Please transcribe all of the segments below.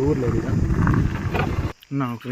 ఊరు లేదు ఇక ఉన్నా ఒక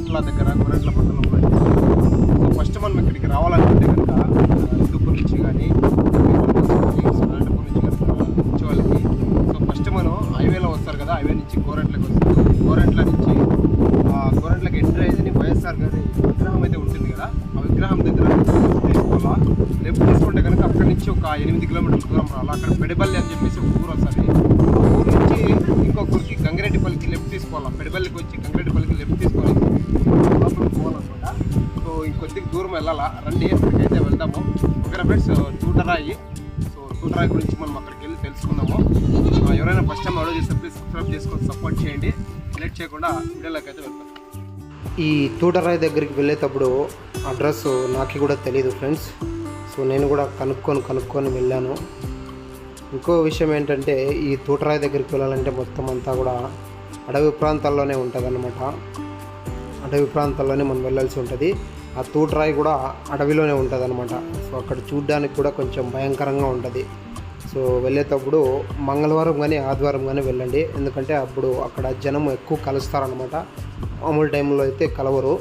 గోరంట్ల దగ్గర గోరంట్ల పట్టణంలో ఫస్ట్ మనం ఇక్కడికి రావాలనుకుంటే వెళ్ళాలా? రండి అయితే వెళ్దాము. ఓకేనా ఫ్రెండ్స్ తూటరాయి సో తూటరాయి గురించి మనం అక్కడికి వెళ్ళి తెలుసుకుందాము. ఎవరైనా ఫస్ట్ టైం ఆర్డర్ చేస్తే ప్లీజ్ సబ్స్క్రైబ్ చేసుకొని సపోర్ట్ చేయండి. లేట్ చేయకుండా వీడియోలోకి అయితే వెళ్తాం ఈ తూటరాయి దగ్గరికి వెళ్ళేటప్పుడు అడ్రస్ నాకు కూడా తెలియదు ఫ్రెండ్స్ సో నేను కూడా కనుక్కొని కనుక్కొని వెళ్ళాను. ఇంకో విషయం ఏంటంటే ఈ తూటరాయి దగ్గరికి వెళ్ళాలంటే మొత్తం అంతా కూడా అడవి ప్రాంతాల్లోనే ఉంటుందన్నమాట. అడవి ప్రాంతాల్లోనే మనం వెళ్ళాల్సి ఉంటుంది. ఆ తూటరాయి కూడా అడవిలోనే ఉంటుంది అనమాట సో అక్కడ చూడడానికి కూడా కొంచెం భయంకరంగా ఉంటుంది. సో వెళ్ళేటప్పుడు మంగళవారం కానీ ఆదివారం కానీ వెళ్ళండి. ఎందుకంటే అప్పుడు అక్కడ జనం ఎక్కువ కలుస్తారనమాట మామూలు టైంలో అయితే కలవరు.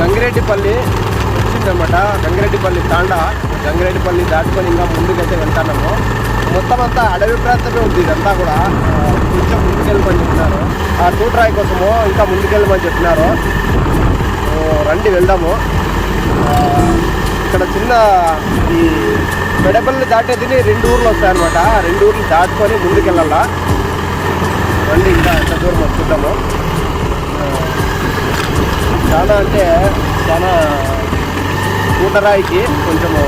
గంగిరెడ్డిపల్లి వచ్చిందనమాట గంగిరెడ్డిపల్లి తాండా. గంగిరెడ్డిపల్లి దాటుకొని ఇంకా ముందుకైతే వెళ్తాము మొత్తం అంతా అడవి ప్రాంతమే ఉంది ఇదంతా కూడా. కొంచెం ముందుకెళ్ళమని చెప్తున్నారు ఆ టూట్రాయ్ కోసము ఇంకా ముందుకెళ్ళమని చెప్తున్నారు రండి వెళ్దాము. ఇక్కడ చిన్న ఈ పెడపల్లి దాటేది రెండు ఊర్లు వస్తాయన్నమాట. ఆ రెండు ఊర్లు దాటుకొని ముందుకెళ్ళాలా? రండి ఇంకా ఎంత దూరం వచ్చుద్దాము చాలా అంటే చాలా కూటరాయికి కొంచెము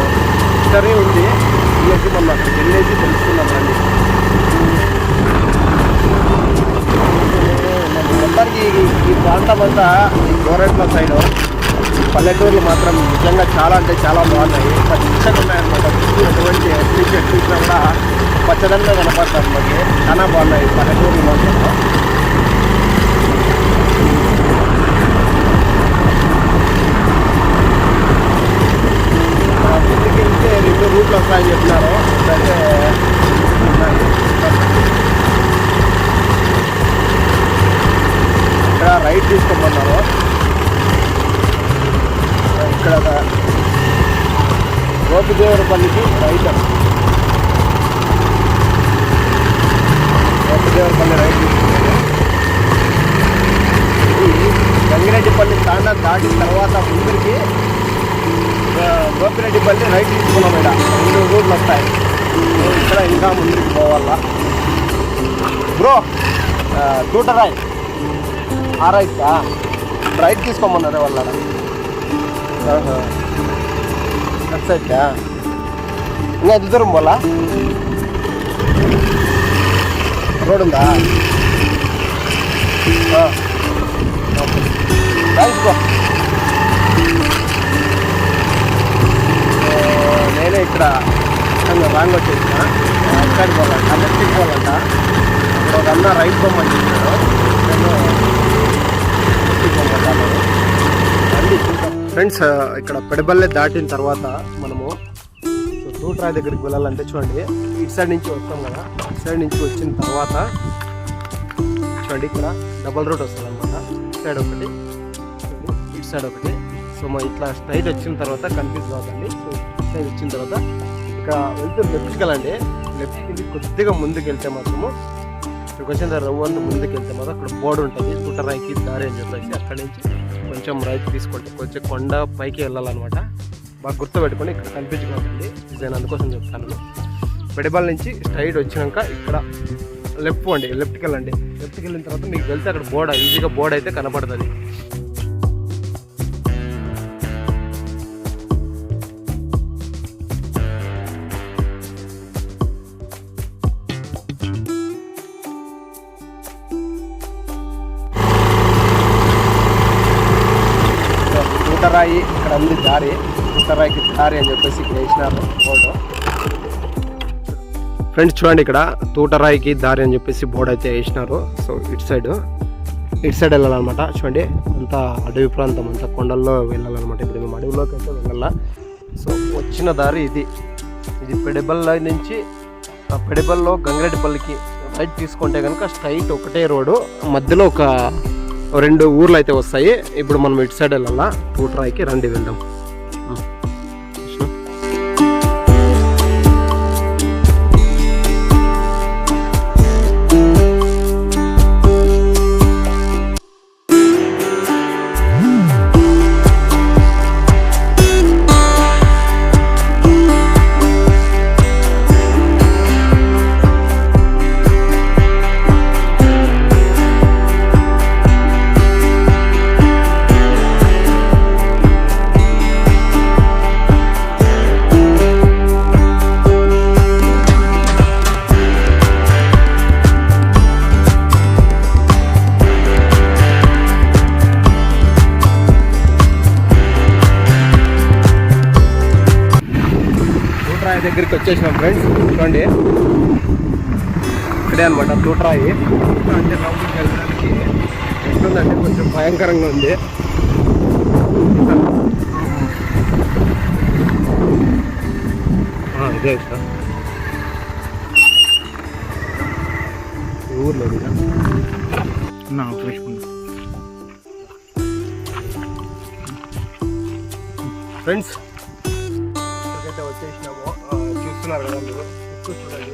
హిస్టరీ ఉంది. ఇవన్నీ మొన్న అక్కడికి వెళ్ళేసి తెలుసుకున్నాం రండి. మొత్తానికి ఈ- ప్రాంతం అంతా ఈ గోరెట్ల సైడ్ పల్లెటూర్లు మాత్రం నిజంగా చాలా అంటే చాలా బాగున్నాయి. పచ్చగా ఉన్నాయన్నమాట. ఎటువంటి ఎన్ని చెట్లు చూసినా కూడా పచ్చదనంగా కనపడతారు మనకి చాలా బాగున్నాయి పల్లెటూర్లు మాత్రం ఆ ముందుకు వెళ్తే రెండు వస్తాయని చెప్పినారు అయితే ఇక్కడ రైట్ తీసుకోమన్నారు ఇక్కడ గోపిదేవరపల్లికి రైట్ గోపిదేవరపల్లి రైట్ తీసుకున్నాను ఇది గంగిరెడ్డిపల్లి తాండా దాటిన తర్వాత ముందుకి గోపిరెడ్డిపల్లి రైట్ తీసుకున్నాం ఇక్కడ రెండు రూట్లు వస్తాయి సో ఇక్కడ ఇంకా ముందుకు పోవాలా బ్రో టూటరాయ్ ఆ రైట్ రైట్ తీసుకోమన్నారు వాళ్ళ లెఫ్ట్ సైడ్ ఇంకా ఎంత దూరం పోలా రోడ్ ఉందా రైట్ బ్రో నేనే ఇక్కడ రాంగ్ వచ్చేసిన. అక్కడికి పోవాలంట లెఫ్ట్కి పోవాలంట. ఇప్పుడు ఒక అన్న రైట్ బొమ్మని చెప్పాడు. నేను లెఫ్ట్కి రండి చూద్దాం. ఫ్రెండ్స్ ఇక్కడ పెడబల్లే దాటిన తర్వాత మనము సో తూట్రాయి దగ్గరికి వెళ్ళాలంటే చూడండి. ఇటు సైడ్ నుంచి వస్తాం కదా. ఇటు సైడ్ నుంచి వచ్చిన తర్వాత చూడండి ఇక్కడ డబల్ రోడ్ వస్తుంది అనమాట ఇటు సైడ్ ఒకటి ఇటు సైడ్ ఒకటి. సో మా ఇట్లా స్ట్రైట్ వచ్చిన తర్వాత కన్ఫ్యూజ్ కాదండి సో ఇటు వచ్చిన తర్వాత ఇక్కడ వెళ్తే లెఫ్ట్కి వెళ్ళండి. లెఫ్ట్కి వెళ్ళి కొద్దిగా ముందుకు వెళ్తే మాత్రము ఇక్కడికి వచ్చిన తర్వాత రవ్వు అంత ముందుకు వెళ్తే మాత్రం అక్కడ బోర్డు ఉంటుంది. కుట్టరాయికి దారి అని చెప్పేసి అక్కడి నుంచి కొంచెం రైట్ తీసుకుంటే కొంచెం కొండ పైకి వెళ్ళాలన్నమాట. బాగా గుర్తుపెట్టుకొని ఇక్కడ కన్ఫ్యూజ్ నేను అందుకోసం చెప్తాను. పెడబాల్ నుంచి స్ట్రైట్ వచ్చినాక ఇక్కడ లెఫ్ట్ అండి. లెఫ్ట్కి వెళ్ళండి. లెఫ్ట్కి వెళ్ళిన తర్వాత మీకు వెళ్తే అక్కడ బోర్డ ఈజీగా బోర్డ్ అయితే కనపడుతుంది. కూటరాయి దారి ఉత్తరాయికి దారి అని చెప్పేసి ఇక్కడ వేసినారు బోర్డు. ఫ్రెండ్స్ చూడండి ఇక్కడ తూటరాయికి దారి అని చెప్పేసి బోర్డు అయితే వేసినారు. సో ఇటు సైడ్ ఇటు సైడ్ వెళ్ళాలన్నమాట. చూడండి అంతా అడవి ప్రాంతం అంతా కొండల్లో వెళ్ళాలన్నమాట. ఇప్పుడు మేము అడవిలోకి అయితే వెళ్ళాల. సో వచ్చిన దారి ఇది. ఇది పెడబల్ల నుంచి ఆ పెడబల్లో గంగరెడ్డిపల్లికి రైట్ తీసుకుంటే కనుక స్ట్రైట్ ఒకటే రోడ్డు మధ్యలో ఒక రెండు ఊర్లు అయితే వస్తాయి. ఇప్పుడు మనం ఇటు సైడ్ వెళ్ళాలా? తూటరాయికి రండి వెళ్దాం. దగ్గరికి వచ్చేసినాం ఫ్రెండ్స్ చూడండి. ఇక్కడే అనమాట తూట్రాయి. అంటే రౌండ్కి వెళ్ళడానికి ఎట్లుందంటే కొంచెం భయంకరంగా ఉంది. ఇదే సార్. ఊర్లో? నా. ఫ్రెండ్స్ చూస్తున్నారు కదా మీరు? ఎక్కువ చూడండి.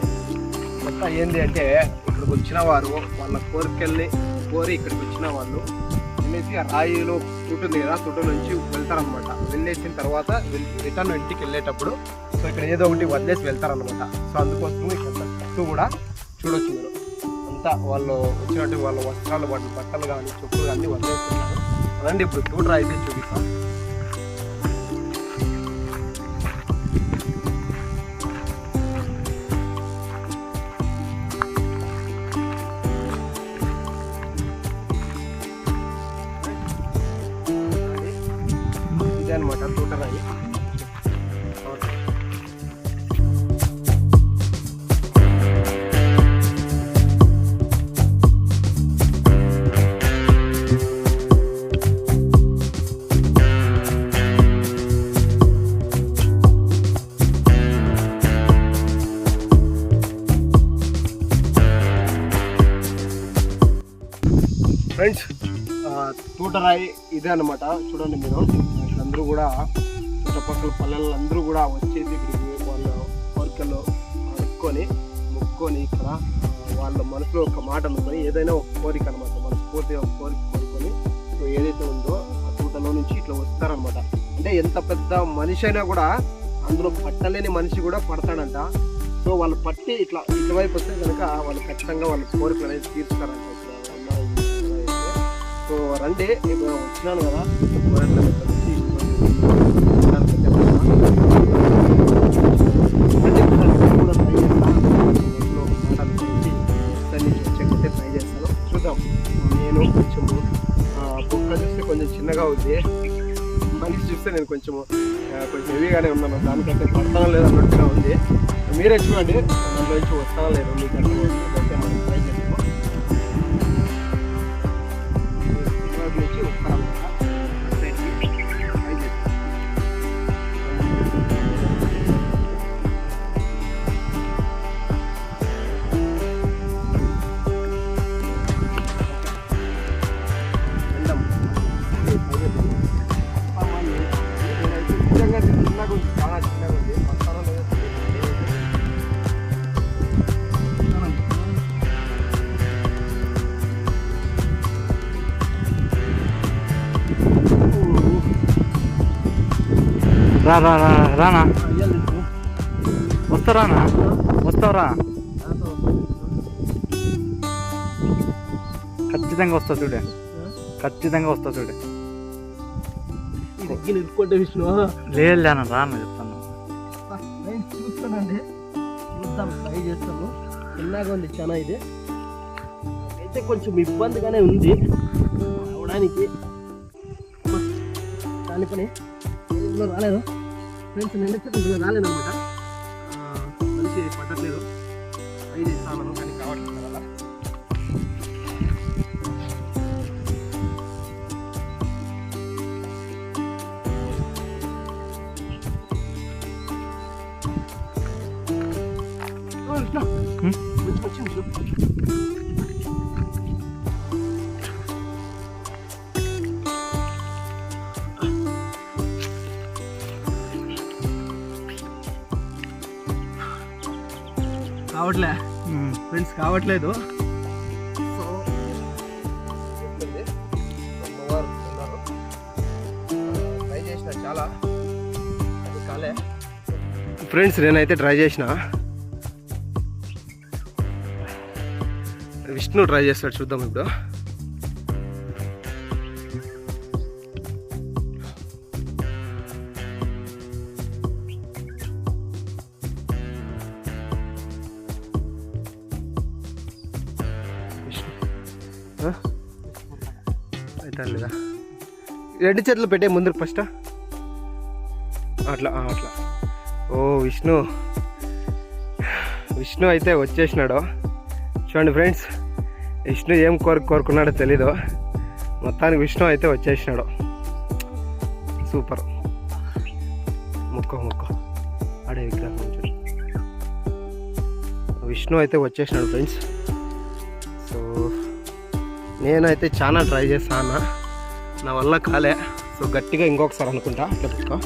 మొత్తం ఏంది అంటే ఇక్కడికి వచ్చిన వారు వాళ్ళ కోరికెళ్ళి కోరి ఇక్కడికి వచ్చిన వాళ్ళు వెళ్ళేసి ఆ రాయిలో చుట్టుంది కదా చుట్టూ నుంచి వెళ్తారనమాట వెళ్ళేసిన తర్వాత రిటర్న్ ఇంటికి వెళ్ళేటప్పుడు సో ఇక్కడ ఏదో ఒకటి వదిలేసి వెళ్తారనమాట సో అందుకోసం ఇక్కడ చుట్టూ కూడా చూడొచ్చు మీరు. అంతా వాళ్ళు వచ్చినట్టు వాళ్ళ వస్త్రాలు వాటి బట్టలు కానీ చెప్పులు కానీ వదిలేస్తున్నారు. అదండి ఇప్పుడు చూడరా అయితే చూపిస్తాను ఫ్రెండ్స్ తూటరాయి ఇదే అనమాట చూడండి మీరు. అందరూ కూడా చుట్టుపక్కల పల్లెలు అందరూ కూడా వచ్చేసి ఇక్కడికి వాళ్ళ కోరికలు అడుక్కొని మొక్కుకొని ఇక్కడ వాళ్ళ మనసులో ఒక మాట అనుకొని ఏదైనా ఒక కోరిక అనమాట మనస్ఫూర్తిగా ఒక కోరిక కోరుకొని సో ఏదైతే ఉందో ఆ తూటలో నుంచి ఇట్లా వస్తారనమాట అంటే ఎంత పెద్ద మనిషి అయినా కూడా అందులో పట్టలేని మనిషి కూడా పడతాడంట. సో వాళ్ళు పట్టి ఇట్లా ఇటువైపు వస్తే కనుక వాళ్ళు ఖచ్చితంగా వాళ్ళ కోరికలు అనేది తీరుస్తారంట. నుంచి వచ్చేకైతే ట్రై చేస్తాను. చూద్దాం. నేను కొంచెము ఆ, బుక్క చూస్తే కొంచెం చిన్నగా ఉంది. మనిషి చూస్తే నేను కొంచెము కొంచెం హెవీగానే ఉన్నాను. దానికంటే పడతాను లేదు అన్నట్టుగా ఉంది. మీరే చూడండి. దాంట్లో నుంచి వస్తానా లేదు మీకు రా రా రా రానా? వస్తారానా వస్తావురా ఖచ్చితంగా వస్తా చూడే. ఖచ్చితంగా వస్తా చూడే. ఇరుక్కుంటే విష్ణు. లేదు లేనా రాను చెప్తాను. చూస్తానండి. చూద్దాం ట్రై చేస్తాము చిన్నగా ఉంది చాలా ఇది. అయితే కొంచెం ఇబ్బందిగానే ఉంది. రావడానికి. దాని పని. రాలేదు? ఫ్రెండ్స్ నిన్న కొద్దిగా రాలేదు అనమాట మనిషి పట్టట్లేదు. ట్రై చేస్తాను కానీ కావట్లేదు. కావట్లే. ఫ్రెండ్స్ కావట్లేదు సో ఉన్నారు. ట్రై చేసిన చాలా అది కాలే ఫ్రెండ్స్ నేనైతే ట్రై చేసిన విష్ణు ట్రై చేస్తాడు చూద్దాం ఇప్పుడు రెండు చేతులు పెట్టే ముందు ఫస్ట్ అట్లా అట్లా. ఓ విష్ణు. విష్ణు అయితే వచ్చేసినాడు. చూడండి ఫ్రెండ్స్ విష్ణు ఏం కోరు కోరుకున్నాడో తెలీదు. మొత్తానికి విష్ణు అయితే వచ్చేసినాడు. సూపర్. ముక్కో ముక్కో. ఆడే విగ్రహం చూడు. విష్ణు అయితే వచ్చేసినాడు ఫ్రెండ్స్. సో నేనైతే చాలా ట్రై చేస్తాను నా వల్ల కాలే. సో గట్టిగా ఇంకొకసారి అనుకుంటా. అట్లా పెట్టుకో.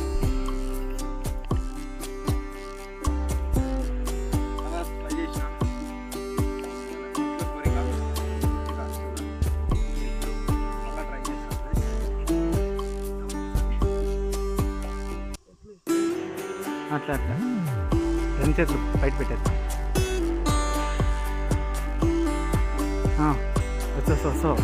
అట్లా అట్లా రెండు చేతులు బయట పెట్టారు వచ్చేస్తా వస్తావు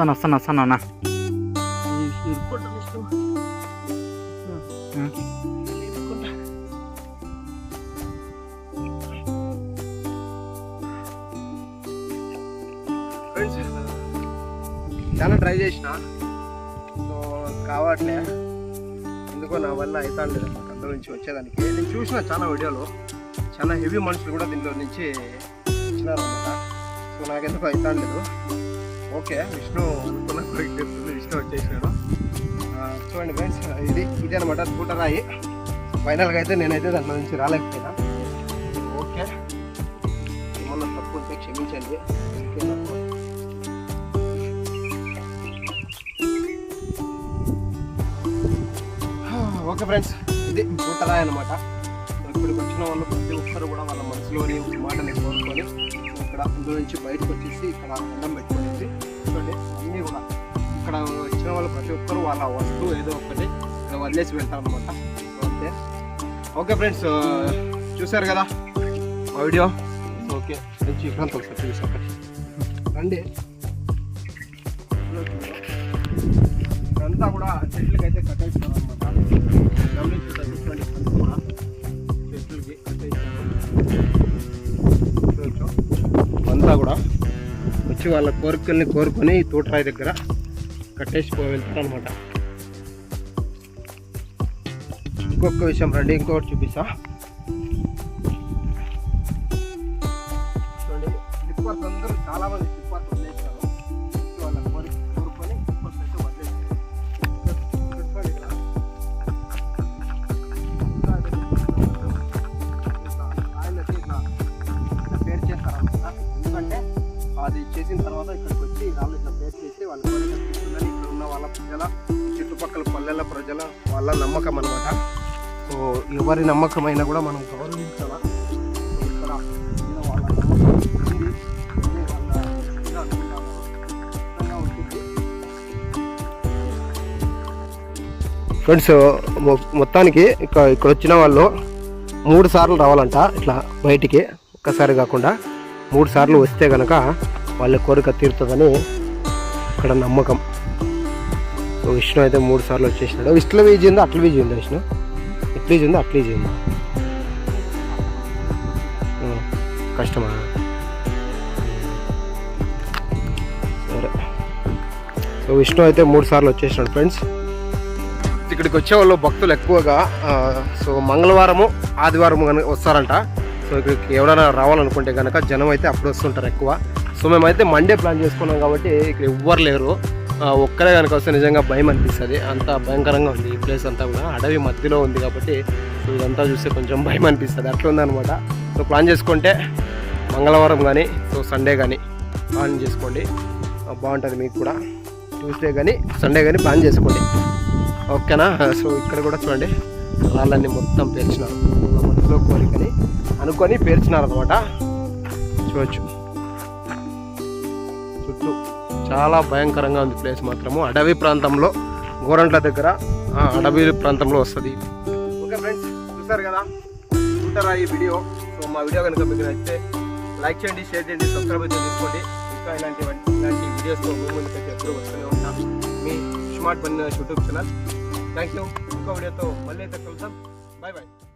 వస్తాను వస్తాను వస్తాను అన్న. చాలా ట్రై చేసిన. సో కావట్లే. ఎందుకో నా వల్ల అవుతాను లేదు అందులో నుంచి వచ్చేదానికి. నేను చూసిన చాలా వీడియోలు. చాలా హెవీ మనుషులు కూడా దీనిలో నుంచి ఇచ్చినారు అనమాట సో నాకెందుకు అవుతాను లేదు ఓకే విష్ణు అనుకున్న కోరిక తీరుతుంది విష్ణు వచ్చేసాడు. చూడండి ఫ్రెండ్స్ ఇది ఇది అనమాట స్కూటరాయి. ఫైనల్గా అయితే నేనైతే దాంట్లో నుంచి రాలేకపోయినా. ఓకే. ఏమన్నా తప్పు ఉంటే క్షమించండి. ఓకే ఫ్రెండ్స్ ఇది స్కూటరాయి అనమాట ఇక్కడికి వచ్చిన వాళ్ళు ప్రతి ఒక్కరు కూడా వాళ్ళ మనసులోని మాటని కోరుకొని ఇక్కడ ఇందులో నుంచి బయటకు వచ్చేసి ఇక్కడ అన్నం పెట్టుకునేసి చూడండి అన్నీ కూడా ఇక్కడ వచ్చిన వాళ్ళు ప్రతి ఒక్కరు వాళ్ళ వస్తువు ఏదో ఒకటి ఇక్కడ వదిలేసి వెళ్తారు అనమాట అంతే ఓకే ఫ్రెండ్స్ చూసారు కదా మా వీడియో? ఓకే. మంచి ఇక్కడ ఒకసారి చూసాక రండి. ఇదంతా కూడా చెట్లకైతే అయితే కట్టేస్తారు అనమాట అంతా కూడా వచ్చి వాళ్ళ కోరికల్ని కోరుకొని ఈ తోటరాయి దగ్గర కట్టేసి పో వెళ్తారు అనమాట ఇంకొక విషయం రండి ఇంకొకటి చూపిస్తా. చూడండి అందరూ చాలామంది ఎవరి నమ్మకమైనా కూడా మనం గౌరవించాలా? ఫ్రెండ్స్ మొ- మొత్తానికి ఇక్కడ ఇక్కడ వచ్చిన వాళ్ళు మూడు సార్లు రావాలంట ఇట్లా బయటికి. ఒక్కసారి కాకుండా మూడు సార్లు వస్తే కనుక వాళ్ళ కోరిక తీరుతుందని ఇక్కడ నమ్మకం. విష్ణు అయితే మూడు సార్లు వచ్చేసినాడు. ఇట్ల వీజీ ఉందా అట్ల వీజీ ఉందా విష్ణు? ఇట్ల ఉంది? అప్లై అట్ల కష్టమా? సరే. సో విష్ణు అయితే మూడు సార్లు వచ్చేసినాడు ఫ్రెండ్స్. ఇక్కడికి వచ్చే వాళ్ళు భక్తులు ఎక్కువగా సో మంగళవారము ఆదివారం కనుక వస్తారంట. సో ఇక్కడికి ఎవరైనా రావాలనుకుంటే కనుక జనం అయితే అప్పుడు వస్తుంటారు ఎక్కువ. సో మేమైతే మండే ప్లాన్ చేసుకున్నాం కాబట్టి ఇక్కడ ఎవ్వరు లేరు. ఒక్కడే ఒక్కరే కనుక వస్తే నిజంగా భయం అనిపిస్తుంది. అంత భయంకరంగా ఉంది. ఈ ప్లేస్ అంతా కూడా అడవి మధ్యలో ఉంది కాబట్టి సో ఇదంతా చూస్తే కొంచెం భయం అనిపిస్తుంది. అట్లా ఉందన్నమాట. సో ప్లాన్ చేసుకుంటే మంగళవారం కానీ సో సండే కానీ ప్లాన్ చేసుకోండి. బాగుంటుంది మీకు కూడా. ట్యూస్డే కానీ సండే కానీ ప్లాన్ చేసుకోండి. ఓకేనా? సో ఇక్కడ కూడా చూడండి. రాళ్ళన్నీ మొత్తం పేర్చినారు. మనసులో కోరికని అనుకొని పేర్చినారు అనమాట చూడొచ్చు. చాలా భయంకరంగా ఉంది ప్లేస్ మాత్రము. అడవి ప్రాంతంలో గోరంట్ల దగ్గర అడవి ప్రాంతంలో వస్తుంది. ఓకే ఫ్రెండ్స్ చూసారు కదా? చూసారా ఈ వీడియో? సో మా వీడియో కనుక మీకు నచ్చితే లైక్ చేయండి షేర్ చేయండి సబ్స్క్రైబ్ అయితే చేసుకోండి. ఇంకా ఇలాంటి ఇలాంటి వీడియోస్తో మీ ముందుకైతే ఎప్పుడు వస్తూనే ఉంటాం. మీ smart bun YouTube channel. Thank you ఇంకో వీడియోతో మళ్ళీ అయితే కలుద్దాం. Bye bye